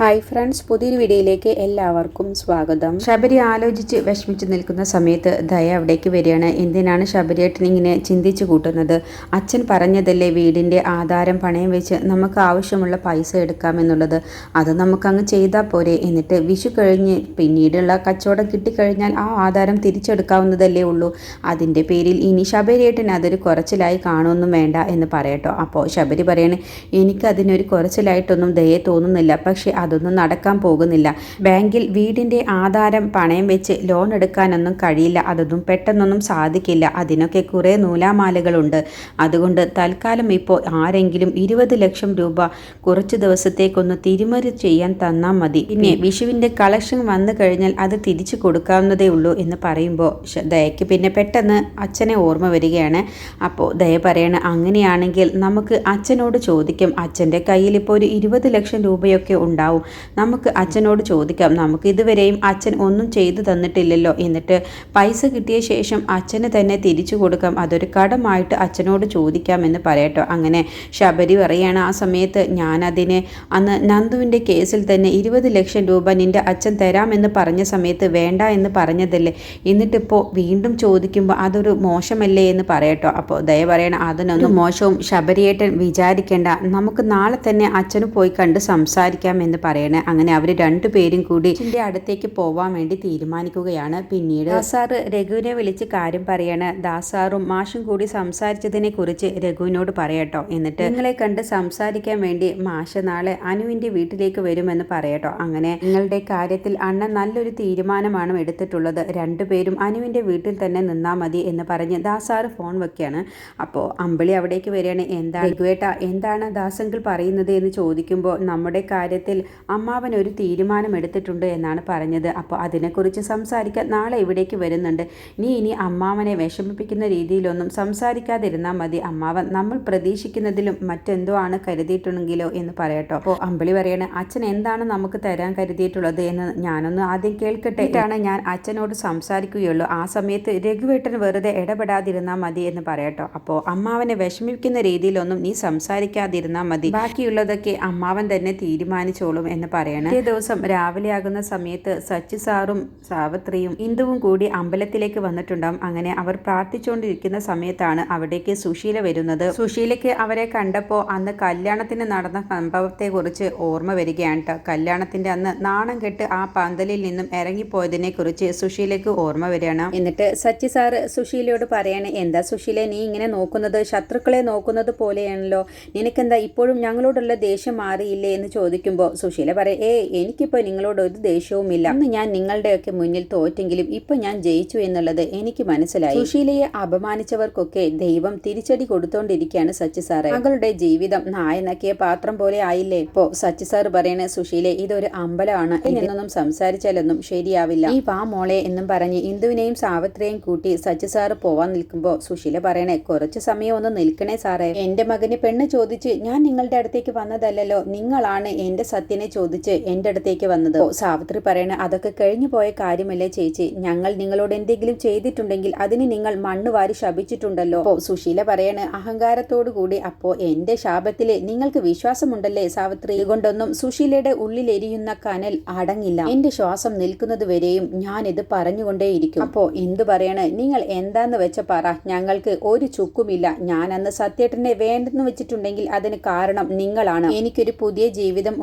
Hi friends പുതിയൊരു വീഡിയോയിലേക്ക് എല്ലാവർക്കും സ്വാഗതം. ശബരി ആലോചിച്ച് വിഷമിച്ച് നിൽക്കുന്ന സമയത്ത് ദയ അവിടേക്ക് വരികയാണ്. എന്തിനാണ് ശബരിയേട്ടൻ ഇങ്ങനെ ചിന്തിച്ചു കൂട്ടുന്നത്? അച്ഛൻ പറഞ്ഞതല്ലേ വീടിന്റെ ആധാരം പണയം വെച്ച് നമുക്ക് ആവശ്യമുള്ള പൈസ എടുക്കാമെന്നുള്ളത് അത് നമുക്കങ്ങ് ചെയ്താൽ പോരെ. എന്നിട്ട് വിഷു കഴിഞ്ഞ് പിന്നീടുള്ള കച്ചവടം കിട്ടിക്കഴിഞ്ഞാൽ ആ ആധാരം തിരിച്ചെടുക്കാവുന്നതല്ലേ ഉള്ളൂ. അതിന്റെ പേരിൽ ഇനി ശബരിയേട്ടൻ അതൊരു കുറച്ചിലായി കാണുമൊന്നും വേണ്ട എന്ന് പറയട്ടോ. അപ്പോൾ ശബരി പറയണേ എനിക്കതിനൊരു കുറച്ചിലായിട്ടൊന്നും ദയെ തോന്നുന്നില്ല. പക്ഷേ അതൊന്നും നടക്കാൻ പോകുന്നില്ല. ബാങ്കിൽ വീടിന്റെ ആധാരം പണയം വെച്ച് ലോൺ എടുക്കാനൊന്നും കഴിയില്ല. അതൊന്നും പെട്ടെന്നൊന്നും സാധിക്കില്ല. അതിനൊക്കെ കുറേ നൂലാമാലകളുണ്ട്. അതുകൊണ്ട് തൽക്കാലം ഇപ്പോൾ ആരെങ്കിലും ഇരുപത് ലക്ഷം രൂപ കുറച്ച് ദിവസത്തേക്കൊന്ന് തിരിമറി ചെയ്യാൻ തന്നാൽ മതി. പിന്നെ വിഷുവിന്റെ കളക്ഷൻ വന്നു കഴിഞ്ഞാൽ അത് തിരിച്ചു കൊടുക്കാവുന്നതേ ഉള്ളൂ എന്ന് പറയുമ്പോൾ ദയയ്ക്ക് പിന്നെ പെട്ടെന്ന് അച്ഛനെ ഓർമ്മ വരികയാണ്. അപ്പോൾ ദയ പറയണ അങ്ങനെയാണെങ്കിൽ നമുക്ക് അച്ഛനോട് ചോദിക്കും. അച്ഛന്റെ കയ്യിൽ ഇപ്പോൾ ഒരു ഇരുപത് ലക്ഷം രൂപയൊക്കെ ഉണ്ടാവും നമുക്ക് അച്ഛനോട് ചോദിക്കാം നമുക്ക് ഇതുവരെയും അച്ഛൻ ഒന്നും ചെയ്തു തന്നിട്ടില്ലല്ലോ എന്നിട്ട് പൈസ കിട്ടിയ ശേഷം അച്ഛന് തന്നെ തിരിച്ചു കൊടുക്കാം. അതൊരു കടമായിട്ട് അച്ഛനോട് ചോദിക്കാം എന്ന് പറയട്ടോ. അങ്ങനെ ശബരി പറയാണ് ആ സമയത്ത് ഞാനതിന് അന്ന് നന്ദുവിന്റെ കേസിൽ തന്നെ ഇരുപത് ലക്ഷം രൂപ നിന്റെ അച്ഛൻ തരാമെന്ന് പറഞ്ഞ സമയത്ത് വേണ്ട എന്ന് പറഞ്ഞതല്ലേ എന്നിട്ടിപ്പോൾ വീണ്ടും ചോദിക്കുമ്പോൾ അതൊരു മോശമല്ലേ എന്ന് പറയട്ടോ. അപ്പോൾ ദയ പറയണം അതിനൊന്നും മോശവും ശബരിയേട്ടൻ വിചാരിക്കേണ്ട. നമുക്ക് നാളെ തന്നെ അച്ഛന് പോയി കണ്ട് സംസാരിക്കാം എന്ന് പറയണേ. അങ്ങനെ അവർ രണ്ടുപേരും കൂടി അച്ഛന്റെ അടുത്തേക്ക് പോവാൻ വേണ്ടി തീരുമാനിക്കുകയാണ്. പിന്നീട് ദാസാർ രഘുവിനെ വിളിച്ച് കാര്യം പറയണേ. ദാസാറും മാഷും കൂടി സംസാരിച്ചതിനെ കുറിച്ച് രഘുവിനോട് പറയട്ടോ. എന്നിട്ട് നിങ്ങളെ കണ്ട് സംസാരിക്കാൻ വേണ്ടി മാഷ നാളെ അനുവിന്റെ വീട്ടിലേക്ക് വരുമെന്ന് പറയട്ടോ. അങ്ങനെ നിങ്ങളുടെ കാര്യത്തിൽ അണ്ണൻ നല്ലൊരു തീരുമാനമാണ് എടുത്തിട്ടുള്ളത്. രണ്ടുപേരും അനുവിന്റെ വീട്ടിൽ തന്നെ നിന്നാ മതി എന്ന് പറഞ്ഞ് ദാസാറ് ഫോൺ വെക്കുകയാണ്. അപ്പോൾ അമ്പിളി അവിടേക്ക് വരികയാണ്. എന്താ രഘുവേട്ട എന്താണ് ദാസങ്കിൾ പറയുന്നത് എന്ന് ചോദിക്കുമ്പോൾ നമ്മുടെ കാര്യത്തിൽ അമ്മാവൻ ഒരു തീരുമാനം എടുത്തിട്ടുണ്ട് എന്നാണ് പറഞ്ഞത്. അപ്പോൾ അതിനെക്കുറിച്ച് സംസാരിക്കാൻ നാളെ ഇവിടേക്ക് വരുന്നുണ്ട്. നീ ഇനി അമ്മാവനെ വിഷമിപ്പിക്കുന്ന രീതിയിലൊന്നും സംസാരിക്കാതിരുന്നാൽ മതി. അമ്മാവൻ നമ്മൾ പ്രതീക്ഷിക്കുന്നതിലും മറ്റെന്തോ ആണ് കരുതിയിട്ടുണ്ടെങ്കിലോ എന്ന് പറയട്ടോ. അപ്പോൾ അമ്പിളി പറയണ അച്ഛൻ എന്താണ് നമുക്ക് തരാൻ കരുതിയിട്ടുള്ളത് എന്ന് ഞാനൊന്ന് ആദ്യം കേൾക്കട്ടെ. ആണ് ഞാൻ അച്ഛനോട് സംസാരിക്കുകയുള്ളൂ. ആ സമയത്ത് രഘുവേട്ടൻ വെറുതെ ഇടപെടാതിരുന്നാൽ മതി എന്ന് പറയട്ടോ. അപ്പോൾ അമ്മാവനെ വിഷമിപ്പിക്കുന്ന രീതിയിലൊന്നും നീ സംസാരിക്കാതിരുന്നാൽ മതി. ബാക്കിയുള്ളതൊക്കെ അമ്മാവൻ തന്നെ തീരുമാനിച്ചോളും. എന്ന് പറയണം. ഇതേ ദിവസം രാവിലെ ആകുന്ന സമയത്ത് സച്ചി സാറും സാവത്രിയും ഇന്ദുവും കൂടി അമ്പലത്തിലേക്ക് വന്നിട്ടുണ്ടാവും. അങ്ങനെ അവർ പ്രാർത്ഥിച്ചുകൊണ്ടിരിക്കുന്ന സമയത്താണ് അവിടേക്ക് സുശീല വരുന്നത്. സുശീലയ്ക്ക് അവരെ കണ്ടപ്പോൾ അന്ന് കല്യാണത്തിന് നടന്ന സംഭവത്തെ കുറിച്ച് ഓർമ്മ വരികയാണ്. കല്യാണത്തിന്റെ അന്ന് നാണം കെട്ട് ആ പന്തലിൽ നിന്നും ഇറങ്ങിപ്പോയതിനെ കുറിച്ച് സുശീലയ്ക്ക് ഓർമ്മ വരികയാണ്. എന്നിട്ട് സച്ചി സാറ് സുശീലയോട് പറയാണ് എന്താ സുശീല നീ ഇങ്ങനെ നോക്കുന്നത്? ശത്രുക്കളെ നോക്കുന്നത് പോലെയാണല്ലോ. നിനക്കെന്താ ഇപ്പോഴും ഞങ്ങളോടുള്ള ദേഷ്യം മാറിയില്ലേ? എന്ന് ചോദിക്കുമ്പോൾ സുശീല പറയും ഏ എനിക്കിപ്പോൾ നിങ്ങളോട് ഒരു ദേഷ്യവുമില്ല. അന്ന് ഞാൻ നിങ്ങളുടെയൊക്കെ മുന്നിൽ തോറ്റെങ്കിലും ഇപ്പൊ ഞാൻ ജയിച്ചു എന്നുള്ളത് എനിക്ക് മനസ്സിലായി. സുശീലയെ അപമാനിച്ചവർക്കൊക്കെ ദൈവം തിരിച്ചടി കൊടുത്തോണ്ടിരിക്കുകയാണ് സച്ചി സാറേ. മകളുടെ ജീവിതം നായനക്കിയ പാത്രം പോലെ ആയില്ലേ? ഇപ്പോ സച്ചി സാർ പറയണ സുശീലെ ഇതൊരു അമ്പലമാണ്. എന്നൊന്നും സംസാരിച്ചാലൊന്നും ശരിയാവില്ല. ഈ വാ മോളെ എന്നും പറഞ്ഞ് ഇന്ദുവിനെയും സാവിത്രിയെയും കൂട്ടി സച്ചി സാറ് പോവാൻ നിൽക്കുമ്പോ സുശീല പറയണേ കുറച്ച് സമയം ഒന്ന് നിൽക്കണേ സാറേ. എന്റെ മകന് പെണ്ണ് ചോദിച്ച് ഞാൻ നിങ്ങളുടെ അടുത്തേക്ക് വന്നതല്ലല്ലോ. നിങ്ങളാണ് എന്റെ സത്യനെ ചോദിച്ച് എന്റെ അടുത്തേക്ക് വന്നത്. സാവിത്രി പറയണ അതൊക്കെ കഴിഞ്ഞു പോയ കാര്യമല്ലേ ചേച്ചി? ഞങ്ങൾ നിങ്ങളോട് എന്തെങ്കിലും ചെയ്തിട്ടുണ്ടെങ്കിൽ അതിന് നിങ്ങൾ മണ്ണ് വാരി ശപിച്ചിട്ടുണ്ടല്ലോ. അപ്പോൾ സുശീല പറയണ അഹങ്കാരത്തോടു കൂടി അപ്പോ എന്റെ ശാപത്തിൽ നിങ്ങൾക്ക് വിശ്വാസമുണ്ടല്ലേ സാവിത്രി? ഇതുകൊണ്ടൊന്നും സുശീലയുടെ ഉള്ളിൽ എരിയുന്ന കനൽ അടങ്ങില്ല. എന്റെ ശ്വാസം നിൽക്കുന്നത് വരെയും ഞാൻ ഇത് പറഞ്ഞുകൊണ്ടേയിരിക്കും. അപ്പോ എന്തു പറയണ്? നിങ്ങൾ എന്താന്ന് വെച്ച പറ. ഞങ്ങൾക്ക് ഒരു ചുക്കുമില്ല. ഞാൻ അന്ന് സത്യേട്ടനെ വേണ്ടെന്ന് വെച്ചിട്ടുണ്ടെങ്കിൽ അതിന് കാരണം നിങ്ങളാണ്. എനിക്കൊരു പുതിയ ജീവിതം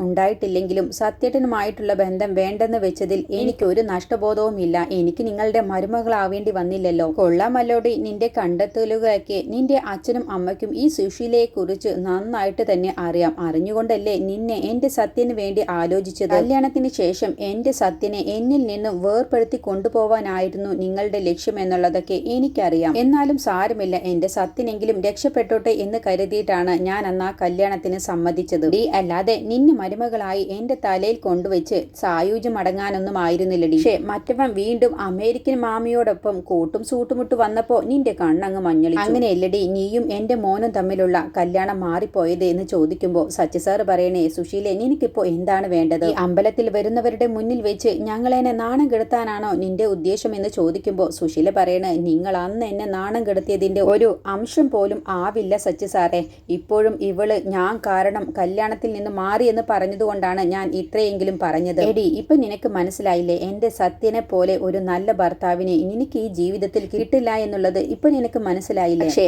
ഉണ്ടായിട്ടില്ലെങ്കിലും സത്യേട്ടനുമായിട്ടുള്ള ബന്ധം വേണ്ടെന്ന് വെച്ചതിൽ എനിക്കൊരു നഷ്ടബോധവും ഇല്ല എനിക്ക് നിങ്ങളുടെ മരുമകളാവേണ്ടി വന്നില്ലല്ലോ. കൊള്ളാമല്ലോടി. നിന്റെ കണ്ടെത്തലുകളൊക്കെ നിന്റെ അച്ഛനും അമ്മയ്ക്കും ഈ സുശീലയെ കുറിച്ച് നന്നായിട്ട് തന്നെ അറിയാം. അറിഞ്ഞുകൊണ്ടല്ലേ നിന്നെ എന്റെ സത്യന് വേണ്ടി ആലോചിച്ചത്? കല്യാണത്തിന് ശേഷം എന്റെ സത്യനെ എന്നിൽ നിന്നും വേർപ്പെടുത്തി കൊണ്ടുപോവാനായിരുന്നു നിങ്ങളുടെ ലക്ഷ്യം എന്നുള്ളതൊക്കെ എനിക്കറിയാം. എന്നാലും സാരമില്ല. എന്റെ സത്യനെങ്കിലും രക്ഷപ്പെട്ടോട്ടെ എന്ന് കരുതിയിട്ടാണ് ഞാൻ അന്ന് ആ കല്യാണത്തിന് സമ്മതിച്ചത്. അല്ലാതെ നിന്നെ മരുമകളായി എന്റെ തലയിൽ കൊണ്ടുവച്ച് സായുജ്യം അടങ്ങാനൊന്നും ആയിരുന്നില്ലടി. പക്ഷേ മറ്റവൻ വീണ്ടും അമേരിക്കൻ മാമിയോടൊപ്പം കൂട്ടും സൂട്ടുമുട്ട് വന്നപ്പോൾ നിന്റെ കണ്ണങ്ങ് മഞ്ഞളി അങ്ങനെയല്ലടി നീയും എന്റെ മോനും തമ്മിലുള്ള കല്യാണം മാറിപ്പോയത് എന്ന് ചോദിക്കുമ്പോൾ സച്ചി പറയണേ സുശീലെ നിനക്കിപ്പോ എന്താണ് വേണ്ടത്? ഈ അമ്പലത്തിൽ വരുന്നവരുടെ മുന്നിൽ വെച്ച് ഞങ്ങളെന്നെ നാണം കെടുത്താനാണോ നിന്റെ ഉദ്ദേശം എന്ന് ചോദിക്കുമ്പോ സുശീല പറയണേ നിങ്ങൾ അന്ന് എന്നെ നാണം കെടുത്തിയതിന്റെ ഒരു അംശം പോലും ആവില്ല സച്ചി സാറേ. ഇപ്പോഴും ഇവൾ ഞാൻ കാരണം കല്യാണത്തിൽ നിന്ന് മാറിയെന്ന് എന്ന് അതുകൊണ്ടാണ് ഞാൻ ഇത്രയെങ്കിലും പറഞ്ഞത്. എടി ഇപ്പൊ നിനക്ക് മനസ്സിലായില്ലേ? എന്റെ സത്യനെ പോലെ ഒരു നല്ല ഭർത്താവിനെ നിനക്ക് ഈ ജീവിതത്തിൽ കിട്ടില്ല എന്നുള്ളത് ഇപ്പൊ നിനക്ക് മനസ്സിലായില്ലേ? പക്ഷേ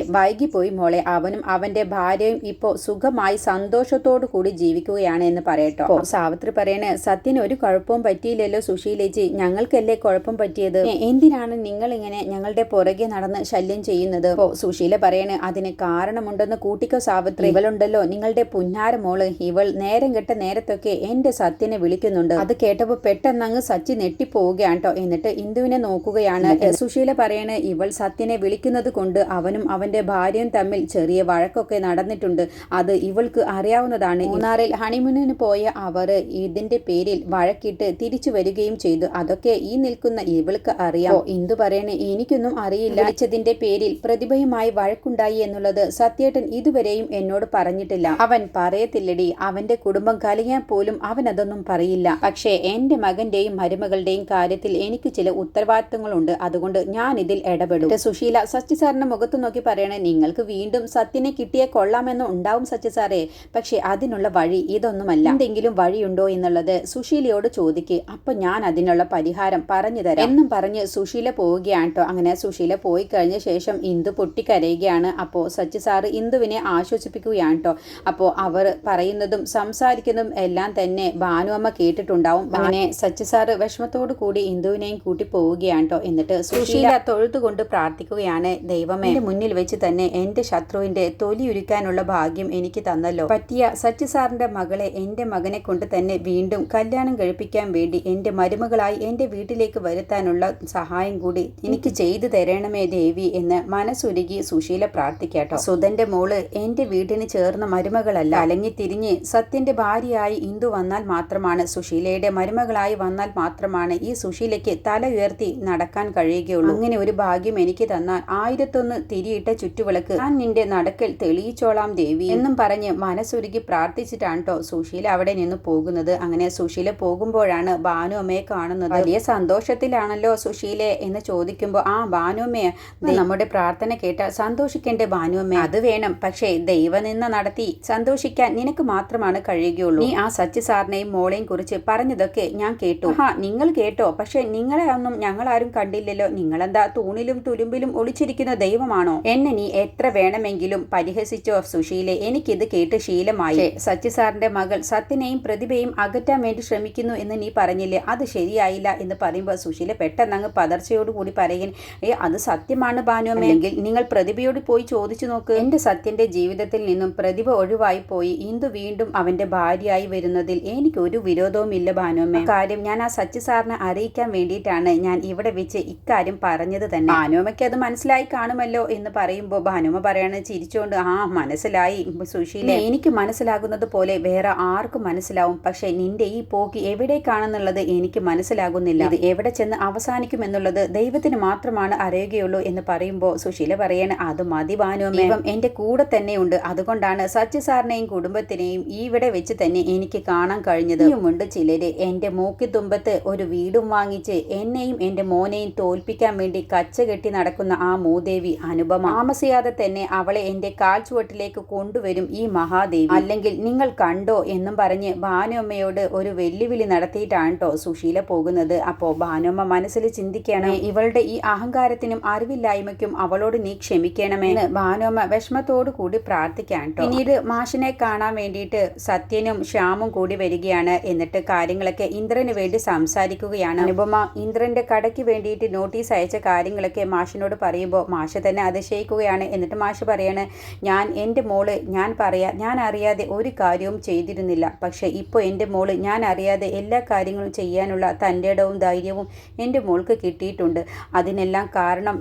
പോയി മോളെ. അവനും അവന്റെ ഭാര്യയും ഇപ്പോ സുഖമായി സന്തോഷത്തോടു കൂടി ജീവിക്കുകയാണ് എന്ന് പറയട്ടോ. സാവിത്രി പറയണേ സത്യന് ഒരു കുഴപ്പവും പറ്റിയില്ലല്ലോ സുശീലേച്ചി ഞങ്ങൾക്കല്ലേ കുഴപ്പം പറ്റിയത്? എന്തിനാണ് നിങ്ങൾ ഇങ്ങനെ ഞങ്ങളുടെ പുറകെ നടന്ന് ശല്യം ചെയ്യുന്നത്? ഓ സുശീല പറയണേ അതിന് കാരണമുണ്ടെന്ന് കൂട്ടിക്കോ സാവിത്രി. ഇവളുണ്ടല്ലോ നിങ്ങളുടെ പുന്നാര മോൾ. ഇവൾ നേരം കെട്ട നേരത്തൊക്കെ എന്റെ സത്യനെ വിളിക്കുന്നുണ്ട്. അത് കേട്ടപ്പോ പെട്ടെന്ന് അങ്ങ് സച്ചി നെട്ടിപ്പോവുകയാണ് കേട്ടോ എന്നിട്ട് ഇന്ദുവിനെ നോക്കുകയാണ്. സുശീല പറയണ ഇവൾ സത്യനെ വിളിക്കുന്നത് കൊണ്ട് അവനും അവന്റെ ഭാര്യയും തമ്മിൽ ചെറിയ വഴക്കൊക്കെ നടന്നിട്ടുണ്ട്. അത് ഇവൾക്ക് അറിയാവുന്നതാണ്. മൂന്നാറിൽ ഹണിമൂണിന് പോയ അവർ ഇതിന്റെ പേരിൽ വഴക്കിട്ട് തിരിച്ചു വരികയും ചെയ്തു. അതൊക്കെ ഈ നിൽക്കുന്ന ഇവൾക്ക് അറിയാം. ഇന്ദു പറയണേ എനിക്കൊന്നും അറിയില്ല. വിളിച്ചതിന്റെ പേരിൽ പ്രതിഭയുമായി വഴക്കുണ്ടായി എന്നുള്ളത് സത്യേട്ടൻ ഇതുവരെയും എന്നോട് പറഞ്ഞിട്ടില്ല. അവൻ പറയത്തില്ലടി. അവന്റെ കുടുംബം കലയാൻ പോലും അവൻ അതൊന്നും പറയില്ല. പക്ഷേ എന്റെ മകന്റെയും മരുമകളുടെയും കാര്യത്തിൽ എനിക്ക് ചില ഉത്തരവാദിത്തങ്ങളുണ്ട്. അതുകൊണ്ട് ഞാൻ ഇതിൽ ഇടപെടും സുശീല സച്ചി സാറിന്റെ മുഖത്ത് നോക്കി പറയണേ നിങ്ങൾക്ക് വീണ്ടും സത്യനെ കിട്ടിയേ കൊള്ളാമെന്ന് ഉണ്ടാവും സച്ചി സാറേ. പക്ഷേ അതിനുള്ള വഴി ഇതൊന്നുമല്ല. എന്തെങ്കിലും വഴിയുണ്ടോ എന്നുള്ളത് സുശീലയോട് ചോദിക്ക്. അപ്പൊ ഞാൻ അതിനുള്ള പരിഹാരം പറഞ്ഞു തരാം. എന്നും പറഞ്ഞ് സുശീല പോവുകയാണ് കേട്ടോ. അങ്ങനെ സുശീല പോയി കഴിഞ്ഞ ശേഷം ഇന്ദു പൊട്ടിക്കരയുകയാണ്. അപ്പോൾ സച്ചി സാറ് ഇന്ദുവിനെ ആശ്വസിപ്പിക്കുകയാണ് കേട്ടോ. അപ്പോൾ അവർ പറയുന്നതും സംസാരിക്കുന്നതും എല്ലാം തന്നെ ഭാനുഅമ്മ കേട്ടിട്ടുണ്ടാവും. അങ്ങനെ സച്ചു സാറ് വിഷമത്തോടു കൂടി ഇന്ദുവിനെയും കൂട്ടി പോവുകയാണ് കേട്ടോ എന്നിട്ട് സുശീല തൊഴുതുകൊണ്ട് പ്രാർത്ഥിക്കുകയാണ്. ദൈവമേ എന്റെ മുന്നിൽ വെച്ച് തന്നെ എന്റെ ശത്രുവിന്റെ തൊലി ഉരുക്കാനുള്ള ഭാഗ്യം എനിക്ക് തന്നല്ലോ. പറ്റിയ സച്ചു സാറിന്റെ മകളെ എന്റെ മകനെ കൊണ്ട് തന്നെ വീണ്ടും കല്യാണം കഴിപ്പിക്കാൻ വേണ്ടി എന്റെ മരുമകളായി എന്റെ വീട്ടിലേക്ക് വരുത്താനുള്ള സഹായം കൂടി എനിക്ക് ചെയ്തു തരണമേ ദേവി എന്ന് മനസ്സുരുകി സുശീല പ്രാർത്ഥിക്കാട്ടോ. സുധന്റെ മോൾ എന്റെ വീടിന് ചേർന്ന മരുമകളല്ല. അലങ്ങി തിരിഞ്ഞ് സത്യന്റെ ഭാര്യയായി ഇന്ദു വന്നാൽ മാത്രമാണ് സുശീലയുടെ മരുമകളായി വന്നാൽ മാത്രമാണ് ഈ സുശീലയ്ക്ക് തല ഉയർത്തി നടക്കാൻ കഴിയുകയുള്ളൂ. അങ്ങനെ ഒരു ഭാഗ്യം എനിക്ക് തന്നാൽ ആയിരത്തൊന്ന് തിരിയിട്ട ചുറ്റുവിളക്ക് ഞാൻ നിന്റെ നടക്കൽ തെളിയിച്ചോളാം ദേവി എന്നും പറഞ്ഞ് മനസ്സുരുകി പ്രാർത്ഥിച്ചിട്ടാണ് കേട്ടോ സുശീല അവിടെ നിന്ന് പോകുന്നത്. അങ്ങനെ സുശീല പോകുമ്പോഴാണ് ഭാനു അമ്മയെ കാണുന്നത്. വലിയ സന്തോഷത്തിലാണല്ലോ സുശീലെ എന്ന് ചോദിക്കുമ്പോൾ ആ ഭാനുമ്മയെ നമ്മുടെ പ്രാർത്ഥന കേട്ട സന്തോഷിക്കേണ്ട ഭാനുമ്മ അത് വേണം. പക്ഷേ ദൈവനിന്ന നടത്തി സന്തോഷിക്കാൻ നിനക്ക് മാത്രമാണ് കഴിയുകയുള്ളൂ. നീ ആ സച്ചി സാറിനെയും മോളെയും കുറിച്ച് പറഞ്ഞതൊക്കെ ഞാൻ കേട്ടു. ആ നിങ്ങൾ കേട്ടോ. പക്ഷെ നിങ്ങളെ ഒന്നും ഞങ്ങൾ ആരും കണ്ടില്ലല്ലോ. നിങ്ങളെന്താ തൂണിലും തുരുമ്പിലും ഒളിച്ചിരിക്കുന്ന ദൈവമാണോ? എന്നെ നീ എത്ര വേണമെങ്കിലും പരിഹസിച്ചോ സുശീലെ. എനിക്കിത് കേട്ട് ശീലമായി. സച്ചി സാറിന്റെ മകൾ സത്യനെയും പ്രതിഭയും അകറ്റാൻ വേണ്ടി ശ്രമിക്കുന്നു എന്ന് നീ പറഞ്ഞില്ലേ? അത് ശരിയായില്ല എന്ന് പറയുമ്പോൾ സുശീല പെട്ടെന്ന് അങ്ങ് പതർച്ചയോടുകൂടി പറയുകയും ഏ അത് സത്യമാണ് ഭാനുമെങ്കിൽ നിങ്ങൾ പ്രതിഭയോട് പോയി ചോദിച്ചു നോക്ക്. എന്റെ സത്യന്റെ ജീവിതത്തിൽ നിന്നും പ്രതിഭ ഒഴിവായി പോയി. ഇന്ദു വീണ്ടും അവന്റെ ഭാര്യയായി വരുന്നതിൽ എനിക്ക് ഒരു വിരോധവുമില്ല ഭാനുമ്മ കാര്യം ഞാൻ ആ സച്ചി സാറിനെ അറിയിക്കാൻ വേണ്ടിയിട്ടാണ് ഞാൻ ഇവിടെ വെച്ച് ഇക്കാര്യം പറഞ്ഞത് തന്നെ. ഭാനുമ്മയ്ക്ക് അത് മനസ്സിലായി കാണുമല്ലോ എന്ന് പറയുമ്പോൾ ഭാനുമ്മ പറയാണ് ചിരിച്ചുകൊണ്ട് ആ മനസ്സിലായി സുശീല. എനിക്ക് മനസ്സിലാകുന്നത് പോലെ വേറെ ആർക്കും മനസ്സിലാവും. പക്ഷെ നിന്റെ ഈ പോക്ക് എവിടേക്കാണെന്നുള്ളത് എനിക്ക് മനസ്സിലാകുന്നില്ല. ഇത് എവിടെ ചെന്ന് അവസാനിക്കും എന്നുള്ളത് ദൈവത്തിന് മാത്രമാണ് അറിയുകയുള്ളൂ എന്ന് പറയുമ്പോൾ സുശീല പറയാണ് അത് മതി ഭാനുമ്മ എന്റെ കൂടെ തന്നെയുണ്ട്. അതുകൊണ്ടാണ് സച്ചി സാറിനെയും കുടുംബത്തിനെയും ഇവിടെ വെച്ച് തന്നെ എനിക്ക് കാണാൻ കഴിഞ്ഞത്. ഇനിയുമുണ്ട് ചിലര് എന്റെ മൂക്കിത്തുമ്പത്ത് ഒരു വീടും വാങ്ങിച്ച് എന്നെയും എന്റെ മോനെയും തോൽപ്പിക്കാൻ വേണ്ടി കച്ച കെട്ടി നടക്കുന്ന ആ മൂദേവി അനുപമ. താമസിയാതെ തന്നെ അവളെ എന്റെ കാൽ ചുവട്ടിലേക്ക് കൊണ്ടുവരും ഈ മഹാദേവി. അല്ലെങ്കിൽ നിങ്ങൾ കണ്ടോ എന്നും പറഞ്ഞ് ഭാനുമ്മയോട് ഒരു വെല്ലുവിളി നടത്തിയിട്ടാണ് കേട്ടോ സുശീല പോകുന്നത്. അപ്പോ ഭാനുമ്മ മനസ്സിൽ ചിന്തിക്കണം ഇവളുടെ ഈ അഹങ്കാരത്തിനും അറിവില്ലായ്മയ്ക്കും അവളോട് നീ ക്ഷമിക്കണമേ എന്ന് ഭാനുമ്മ വിഷമത്തോടു കൂടി പ്രാർത്ഥിക്കാൻ കേട്ടോ പിന്നീട് മാഷിനെ കാണാൻ വേണ്ടിയിട്ട് സത്യനും ശ്യാമും കൂടി വരികയാണ്. എന്നിട്ട് കാര്യങ്ങളൊക്കെ ഇന്ദ്രന് വേണ്ടി സംസാരിക്കുകയാണ്. അനുപമ ഇന്ദ്രന്റെ കടയ്ക്ക് വേണ്ടിയിട്ട് നോട്ടീസ് അയച്ച കാര്യങ്ങളൊക്കെ മാഷിനോട് പറയുമ്പോൾ മാഷ് തന്നെ അതിശയിക്കുകയാണ് എന്നിട്ട് മാഷ് പറയാണ് ഞാൻ എന്റെ മോൾ ഞാൻ പറയാ ഞാൻ അറിയാതെ ഒരു കാര്യവും ചെയ്തിരുന്നില്ല. പക്ഷേ ഇപ്പോൾ എന്റെ മോൾ ഞാൻ അറിയാതെ എല്ലാ കാര്യങ്ങളും ചെയ്യാനുള്ള തന്റെ ഇടവും ധൈര്യവും എന്റെ മോൾക്ക് കിട്ടിയിട്ടുണ്ട്. അതിനെല്ലാം കാരണം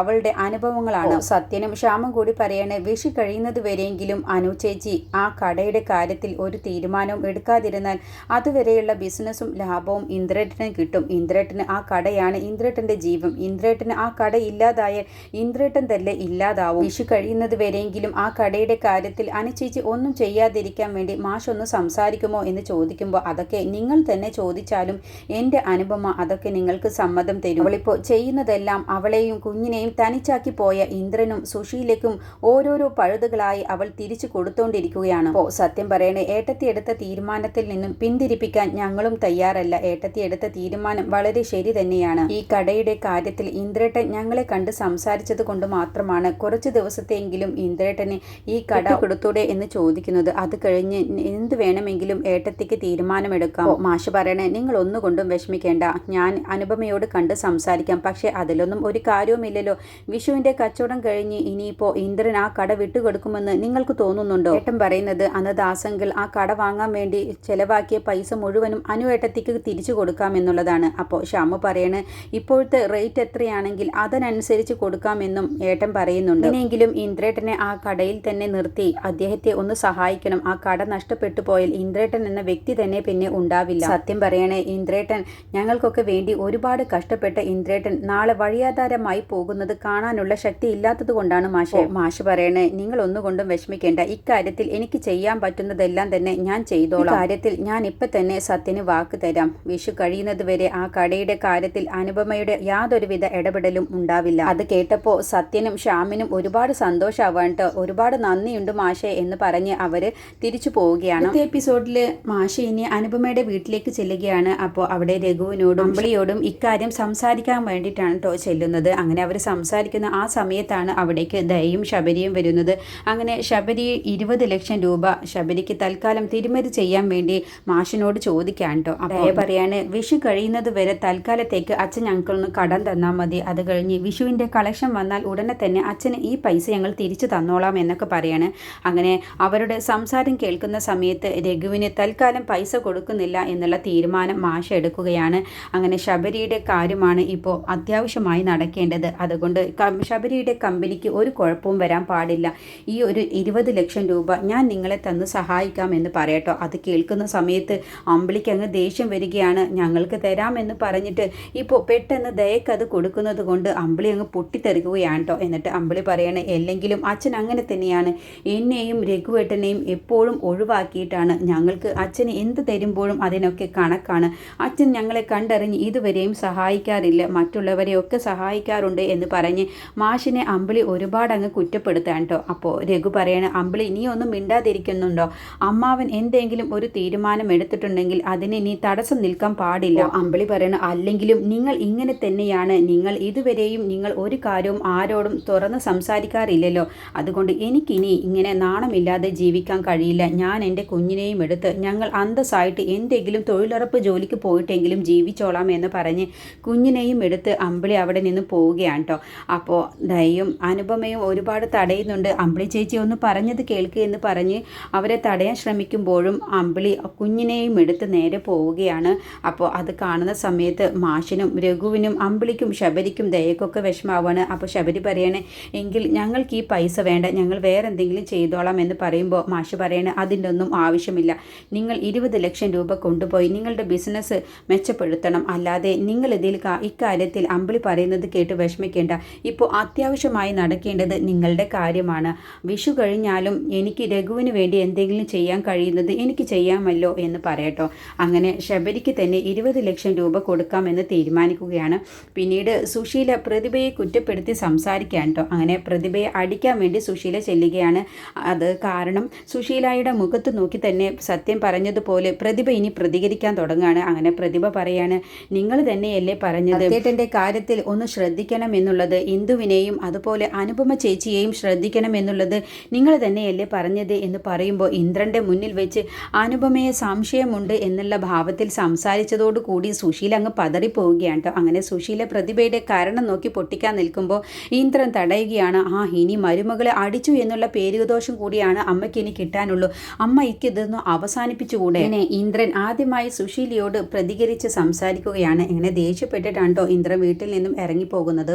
അവളുടെ അനുഭവങ്ങളാണ്. സത്യനും ശ്യാമും കൂടി പറയാണ് വിഷു കഴിയുന്നത് വരെയെങ്കിലും അനു ചേച്ചി ആ കടയുടെ കാര്യത്തിൽ ഒരു തീരുമാനവും എടുക്കാതിരുന്നാൽ അതുവരെയുള്ള ബിസിനസ്സും ലാഭവും ഇന്ദ്രേട്ടന് കിട്ടും. ഇന്ദ്രേട്ടന് ആ കടയാണ് ഇന്ദ്രേട്ടന്റെ ജീവൻ. ഇന്ദ്രേട്ടന് ആ കട ഇല്ലാതായാൽ ഇന്ദ്രേട്ടൻ തന്നെ ഇല്ലാതാവും. വിഷു കഴിയുന്നത് വരെയെങ്കിലും ആ കടയുടെ കാര്യത്തിൽ അനുചേച്ചി ഒന്നും ചെയ്യാതിരിക്കാൻ വേണ്ടി മാഷ് ഒന്ന് സംസാരിക്കുമോ എന്ന് ചോദിക്കുമ്പോൾ അതൊക്കെ നിങ്ങൾ തന്നെ ചോദിച്ചാലും എന്റെ അനുപമ അതൊക്കെ നിങ്ങൾക്ക് സമ്മതം തരും. അവളിപ്പോൾ ചെയ്യുന്നതെല്ലാം അവളെയും കുഞ്ഞിനെയും തനിച്ചാക്കി പോയ ഇന്ദ്രനും സുശീലയ്ക്കും ഓരോരോ പഴുതുകളായി അവൾ തിരിച്ചു കൊടുത്തോണ്ടിരിക്കുകയാണ്. അപ്പോൾ സത്യം പറയണേ ഏട്ടത്തി എടുത്ത തീരുമാനം തീരുമാനത്തിൽ നിന്നും പിന്തിരിപ്പിക്കാൻ ഞങ്ങളും തയ്യാറല്ല. ഏട്ടത്തി എടുത്ത തീരുമാനം വളരെ ശരി തന്നെയാണ്. ഈ കടയുടെ കാര്യത്തിൽ ഇന്ദ്രേട്ടൻ ഞങ്ങളെ കണ്ട് സംസാരിച്ചത് കൊണ്ട് മാത്രമാണ് കുറച്ച് ദിവസത്തെങ്കിലും ഇന്ദ്രേട്ടന് ഈ കട കൊടുത്തൂടെ എന്ന് ചോദിക്കുന്നത്. അത് കഴിഞ്ഞ് എന്ത് വേണമെങ്കിലും ഏട്ടത്തിക്ക് തീരുമാനമെടുക്കാം. മാഷ് പറയണേ നിങ്ങൾ ഒന്നുകൊണ്ടും വിഷമിക്കേണ്ട. ഞാൻ അനുപമയോട് കണ്ട് സംസാരിക്കാം. പക്ഷേ അതിലൊന്നും ഒരു കാര്യവുമില്ലല്ലോ. വിഷുവിന്റെ കച്ചവടം കഴിഞ്ഞ് ഇനിയിപ്പോ ഇന്ദ്രൻ ആ കട വിട്ടുകൊടുക്കുമെന്ന് നിങ്ങൾക്ക് തോന്നുന്നുണ്ടോ? ഏട്ടൻ പറയുന്നത് അന്ന് ദാസങ്കിൽ ആ കട വാങ്ങാൻ വേണ്ടി ചെലവാക്കിയ പൈസ മുഴുവനും അനുവേട്ടത്തിക്ക് തിരിച്ചു കൊടുക്കാം എന്നുള്ളതാണ്. അപ്പോൾ ഷാമു പറയണ് ഇപ്പോഴത്തെ റേറ്റ് എത്രയാണെങ്കിൽ അതിനനുസരിച്ച് കൊടുക്കാമെന്നും ഏട്ടൻ പറയുന്നുണ്ട്. ഇനിയെങ്കിലും ഇന്ദ്രേട്ടനെ ആ കടയിൽ തന്നെ നിർത്തി അദ്ദേഹത്തെ ഒന്ന് സഹായിക്കണം. ആ കട നഷ്ടപ്പെട്ടു പോയാൽ ഇന്ദ്രേട്ടൻ എന്ന വ്യക്തി തന്നെ പിന്നെ ഉണ്ടാവില്ല. സത്യം പറയണേ ഇന്ദ്രേട്ടൻ ഞങ്ങൾക്കൊക്കെ വേണ്ടി ഒരുപാട് കഷ്ടപ്പെട്ട ഇന്ദ്രേട്ടൻ നാളെ വഴിയാധാരമായി പോകുന്നത് കാണാനുള്ള ശക്തി ഇല്ലാത്തത് കൊണ്ടാണ് മാഷെ. മാഷ് പറയണേ നിങ്ങൾ ഒന്നുകൊണ്ടും വിഷമിക്കേണ്ട. ഇക്കാര്യത്തിൽ എനിക്ക് ചെയ്യാൻ പറ്റുന്നതെല്ലാം തന്നെ ഞാൻ ചെയ്തോളാം. കാര്യത്തിൽ ഞാൻ ഇപ്പൊ തന്നെ സത്യന് വാക്ക് തരാം. വിഷു കഴിയുന്നത് വരെ ആ കടയുടെ കാര്യത്തിൽ അനുപമയുടെ യാതൊരുവിധ ഇടപെടലും ഉണ്ടാവില്ല. അത് കേട്ടപ്പോ സത്യനും ഷ്യാമിനും ഒരുപാട് സന്തോഷമാവാണ്ട് ഒരുപാട് നന്ദിയുണ്ട് മാഷെ എന്ന് പറഞ്ഞ് അവർ തിരിച്ചു പോവുകയാണ്. ഈ എപ്പിസോഡിൽ മാഷ ഇനി അനുപമയുടെ വീട്ടിലേക്ക് ചെല്ലുകയാണ്. അപ്പോ അവിടെ രഘുവിനോടും അമ്പിളിയോടും ഇക്കാര്യം സംസാരിക്കാൻ വേണ്ടിയിട്ടാണ് കേട്ടോ ചെല്ലുന്നത്. അങ്ങനെ അവർ സംസാരിക്കുന്ന ആ സമയത്താണ് അവിടേക്ക് ദയയും ശബരിയും വരുന്നത്. അങ്ങനെ ശബരി ഇരുപത് ലക്ഷം രൂപ ശബരിക്ക് തൽക്കാലം തിരുമതി ചെയ്യാൻ വേണ്ടി മാഷിനോട് ചോദിക്കാൻ കേട്ടോ അപ്പോൾ പറയാണ് വിഷു കഴിയുന്നത് വരെ തൽക്കാലത്തേക്ക് അച്ഛൻ ഞങ്ങൾക്കൊന്ന് കടം തന്നാൽ മതി. അത് കഴിഞ്ഞ് വിഷുവിന്റെ കളക്ഷൻ വന്നാൽ ഉടനെ തന്നെ അച്ഛന് ഈ പൈസ ഞങ്ങൾ തിരിച്ചു തന്നോളാം എന്നൊക്കെ പറയാണ്. അങ്ങനെ അവരുടെ സംസാരം കേൾക്കുന്ന സമയത്ത് രഘുവിന് തൽക്കാലം പൈസ കൊടുക്കുന്നില്ല എന്നുള്ള തീരുമാനം മാഷ എടുക്കുകയാണ്. അങ്ങനെ ശബരിയുടെ കാര്യമാണ് ഇപ്പോൾ അത്യാവശ്യമായി നടക്കേണ്ടത്. അതുകൊണ്ട് ശബരിയുടെ കമ്പനിക്ക് ഒരു കുഴപ്പവും വരാൻ പാടില്ല. ഈ ഒരു ഇരുപത് ലക്ഷം രൂപ ഞാൻ നിങ്ങളെ തന്ന് സഹായിക്കാം എന്ന് പറയട്ടോ. അത് കേൾക്കുന്ന സമയത്ത് അമ്പിളിക്ക് അങ്ങ് ദേഷ്യം വരികയാണ് ഞങ്ങൾക്ക് തരാമെന്ന് പറഞ്ഞിട്ട് ഇപ്പോൾ പെട്ടെന്ന് ദയക്ക് അത് കൊടുക്കുന്നത് കൊണ്ട് അമ്പിളി അങ്ങ് പൊട്ടിത്തെറിക്കുകയാണ് കേട്ടോ എന്നിട്ട് അമ്പിളി പറയണ അല്ലെങ്കിലും അച്ഛൻ അങ്ങനെ തന്നെയാണ്. എന്നെയും രഘുവേട്ടനെയും എപ്പോഴും ഒഴിവാക്കിയിട്ടാണ്. ഞങ്ങൾക്ക് അച്ഛന് എന്ത് തരുമ്പോഴും അതിനൊക്കെ കണക്കാണ്. അച്ഛൻ ഞങ്ങളെ കണ്ടറിഞ്ഞ് ഇതുവരെയും സഹായിക്കാറില്ല. മറ്റുള്ളവരെയൊക്കെ സഹായിക്കാറുണ്ട് എന്ന് പറഞ്ഞ് മാഷിനെ അമ്പിളി ഒരുപാട് അങ്ങ് കുറ്റപ്പെടുത്താൻ കേട്ടോ അപ്പോൾ രഘു പറയണ അമ്പിളി ഇനിയൊന്നും മിണ്ടാതിരിക്കുന്നുണ്ടോ? അമ്മാവൻ എന്തെങ്കിലും ഒരു തീരുമാനം എടുത്തിട്ടുണ്ടെങ്കിൽ അതിന് ഇനി തടസ്സം നിൽക്കാൻ പാടില്ല. അമ്പിളി പറയണ അല്ലെങ്കിലും നിങ്ങൾ ഇങ്ങനെ തന്നെയാണ്. നിങ്ങൾ ഇതുവരെയും നിങ്ങൾ ഒരു കാര്യവും ആരോടും തുറന്ന് സംസാരിക്കാറില്ലല്ലോ. അതുകൊണ്ട് എനിക്കിനി ഇങ്ങനെ നാണമില്ലാതെ ജീവിക്കാൻ കഴിയില്ല. ഞാൻ എന്റെ കുഞ്ഞിനെയും എടുത്ത് ഞങ്ങൾ അന്തസ്സായിട്ട് എന്തെങ്കിലും തൊഴിലുറപ്പ് ജോലിക്ക് പോയിട്ടെങ്കിലും ജീവിച്ചോളാം എന്ന് പറഞ്ഞ് കുഞ്ഞിനെയും എടുത്ത് അമ്പിളി അവിടെ നിന്ന് പോവുകയാണ് കേട്ടോ അപ്പോൾ ദയും അനുപമയും ഒരുപാട് തടയുന്നുണ്ട്. അമ്പിളി ചേച്ചി ഒന്ന് പറഞ്ഞത് കേൾക്കുക എന്ന് പറഞ്ഞ് അവരെ തടയാൻ ശ്രമിക്കുമ്പോഴും അമ്പിളി കുഞ്ഞിനെയും എടുത്ത് നേരെ പോവുകയാണ്. അപ്പോൾ അത് കാണുന്ന സമയത്ത് മാഷിനും രഘുവിനും അമ്പിളിക്കും ശബരിക്കും ദയക്കൊക്കെ വിഷമാവാണ് അപ്പോൾ ശബരി പറയണേ എങ്കിൽ ഞങ്ങൾക്ക് ഈ പൈസ വേണ്ട. ഞങ്ങൾ വേറെ എന്തെങ്കിലും ചെയ്തോളാം എന്ന് പറയുമ്പോൾ മാഷ് പറയണേ അതിന്റെ ഒന്നും ആവശ്യമില്ല. നിങ്ങൾ ഇരുപത് ലക്ഷം രൂപ കൊണ്ടുപോയി നിങ്ങളുടെ ബിസിനസ് മെച്ചപ്പെടുത്തണം. അല്ലാതെ നിങ്ങൾ ഇതിൽ ഇക്കാര്യത്തിൽ അമ്പിളി പറയുന്നത് കേട്ട് വിഷമിക്കേണ്ട. ഇപ്പോൾ അത്യാവശ്യമായി നടക്കേണ്ടത് നിങ്ങളുടെ കാര്യമാണ്. വിഷു കഴിഞ്ഞാലും എനിക്ക് രഘുവിന് വേണ്ടി എന്തെങ്കിലും ചെയ്യാൻ കഴിയുന്നത് എനിക്ക് ചെയ്യാമല്ലോ എന്ന് പറയട്ടോ. അങ്ങനെ ശബരിക്ക് തന്നെ ഇരുപത് ലക്ഷം രൂപ കൊടുക്കാമെന്ന് തീരുമാനിക്കുകയാണ്. പിന്നീട് സുശീല പ്രതിഭയെ കുറ്റപ്പെടുത്തി സംസാരിക്കാൻ കേട്ടോ അങ്ങനെ പ്രതിഭയെ അടിക്കാൻ വേണ്ടി സുശീല ചെല്ലുകയാണ്. അത് കാരണം സുശീലായുടെ മുഖത്ത് നോക്കി തന്നെ സത്യം പറഞ്ഞതുപോലെ പ്രതിഭ ഇനി പ്രതികരിക്കാൻ തുടങ്ങുകയാണ്. അങ്ങനെ പ്രതിഭ പറയാണ് നിങ്ങൾ തന്നെയല്ലേ പറഞ്ഞത്. ചേട്ടന്റെ കാര്യത്തിൽ ഒന്ന് ശ്രദ്ധിക്കണം എന്നുള്ളത് ഇന്ദുവിനെയും അതുപോലെ അനുപമ ചേച്ചിയെയും ശ്രദ്ധിക്കണം എന്നുള്ളത് നിങ്ങൾ തന്നെയല്ലേ പറഞ്ഞത് എന്ന് പറയുമ്പോൾ ഇന്ദ്രന്റെ മുന്നിൽ വെച്ച് അനുപമയെ സംശയമുണ്ട് എന്നുള്ള ഭാവത്തിൽ സംസാരിച്ചതോടുകൂടി സുശീല അങ്ങ് പതറിപ്പോവുകയാണ് കേട്ടോ. അങ്ങനെ സുശീല പ്രതിഭയുടെ കാരണം നോക്കി പൊട്ടിക്കാൻ നിൽക്കുമ്പോൾ ഇന്ദ്രൻ തടയുകയാണ്. ആ ഇനി മരുമകളെ അടിച്ചു എന്നുള്ള പേരുദോഷം കൂടിയാണ് അമ്മയ്ക്ക് ഇനി കിട്ടാനുള്ളൂ. അമ്മ ഇതൊന്ന് അവസാനിപ്പിച്ചുകൂടെ? ഇങ്ങനെ ഇന്ദ്രൻ ആദ്യമായി സുശീലയോട് പ്രതികരിച്ച് സംസാരിക്കുകയാണ്. ഇങ്ങനെ ദേഷ്യപ്പെട്ടിട്ടാണ് കേട്ടോ ഇന്ദ്രൻ വീട്ടിൽ നിന്നും ഇറങ്ങിപ്പോകുന്നത്.